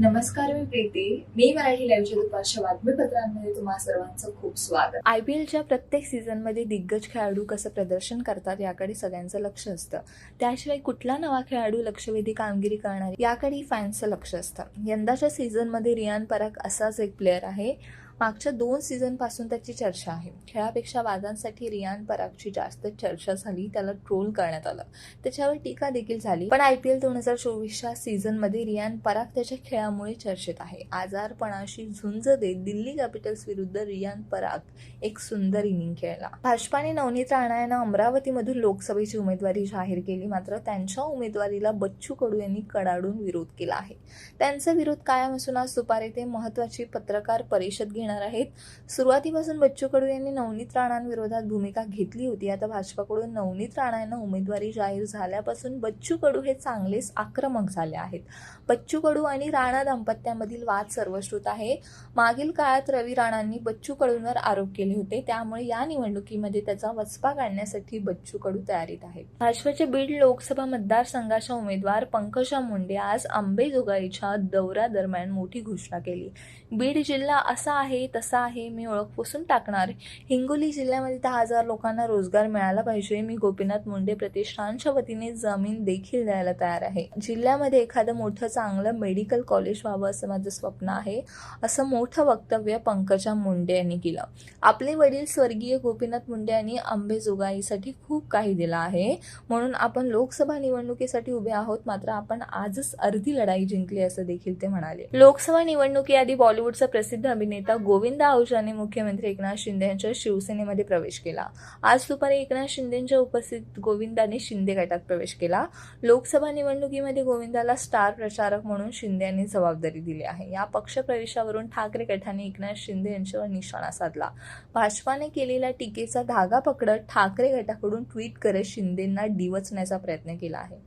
नमस्कार मी प्रीती. मी मराठी लाईव्हच्या दुपारच्या बातमीपत्रांमध्ये तुम्हा सर्वांचं खूप स्वागत. आय पी एलच्या प्रत्येक सीझनमध्ये दिग्गज खेळाडू कसं प्रदर्शन करतात याकडे सगळ्यांचं लक्ष असतं. त्याशिवाय कुठला नवा खेळाडू लक्षवेधी कामगिरी करणार याकडे फॅन्सचं लक्ष असतं. यंदाच्या सीझनमध्ये रियान पराग असाच एक प्लेअर आहे. मागच्या दोन सीझनपासून त्याची चर्चा आहे. खेळापेक्षा वादांसाठी रियान परागची जास्त चर्चा झाली त्याला ट्रोल करण्यात आलं. त्याच्यावर टीका देखील झाली. पण आय पी एल दोन हजार चोवीसच्या सीझनमध्ये रियान पराग त्याच्या खेळामुळे चर्चेत आहे. आजारपणाशी झुंज देत दिल्ली कॅपिटल्स विरुद्ध रियान पराग एक सुंदर इनिंग खेळला. भाजपाने नवनीत राणा यांना अमरावतीमधून लोकसभेची उमेदवारी जाहीर केली. मात्र त्यांच्या उमेदवारीला बच्चू कडू यांनी कडाडून विरोध केला आहे. त्यांचा विरोध कायम असून आज दुपारी ते महत्वाची पत्रकार परिषद घेणार आहेत. सुरुवातीपासून बच्चू कडू यांनी नवनीत राणांविरोधात भूमिका घेतली होती. आता भाजपाकडून नवनीत राणा यांना उमेदवारी जाहीर झाल्यापासून बच्चू कडू हे चांगलेच आक्रमक झाले आहेत. बच्चू कडू आणि राणा दाम्पत्यामधील वाद सर्वश्रुत आहे. मागील काळात रवी राणांनी बच्चू कडूंवर आरोप केले होते. त्यामुळे या निवडणुकीमध्ये त्याचा वचपा काढण्यासाठी बच्चू कडू तयारीत आहेत. भाजपचे बीड लोकसभा मतदारसंघाच्या उमेदवार पंकजा मुंडे आज अंबेजोगाईच्या दौऱ्यादरम्यान मोठी घोषणा केली. बीड जिल्हा असा आहे तसा आहे मी ओळख पुसून टाकणार. हिंगोली जिल्ह्यामध्ये दहा हजार लोकांना रोजगार मिळाला पाहिजे. मी गोपीनाथ मुंडे प्रतिष्ठानच्या वतीने जमीन देखील द्यायला तयार आहे. जिल्ह्यामध्ये एखादं मोठं चांगलं मेडिकल कॉलेज व्हावं असं माझं स्वप्न आहे असं मोठं वक्तव्य पंकजा मुंडे यांनी केलं. आपले वडील स्वर्गीय गोपीनाथ मुंडे यांनी आंबेजोगाईसाठी खूप काही दिलं आहे. म्हणून आपण लोकसभा निवडणुकीसाठी उभे आहोत मात्र आपण आजच अर्धी लढाई जिंकली असं देखील ते म्हणाले. लोकसभा निवडणुकीआधी बॉलिवूडचा प्रसिद्ध अभिनेता गोविंद आहुजाने मुख्यमंत्री एकनाथ शिंदे यांच्या शिवसेनेमध्ये प्रवेश केला. आज दुपारी एकनाथ शिंदेच्या उपस्थित गोविंदाने शिंदे गटात प्रवेश केला. लोकसभा निवडणुकीमध्ये गोविंदाला स्टार प्रचारक म्हणून शिंदे यांनी जबाबदारी दिली आहे. या पक्षप्रवेशावरून ठाकरे गटाने एकनाथ शिंदे यांच्यावर निशाणा साधला. भाजपाने केलेल्या टीकेचा धागा पकडत ठाकरे गटाकडून ट्विट करत शिंदेंना डिवचण्याचा प्रयत्न केला आहे.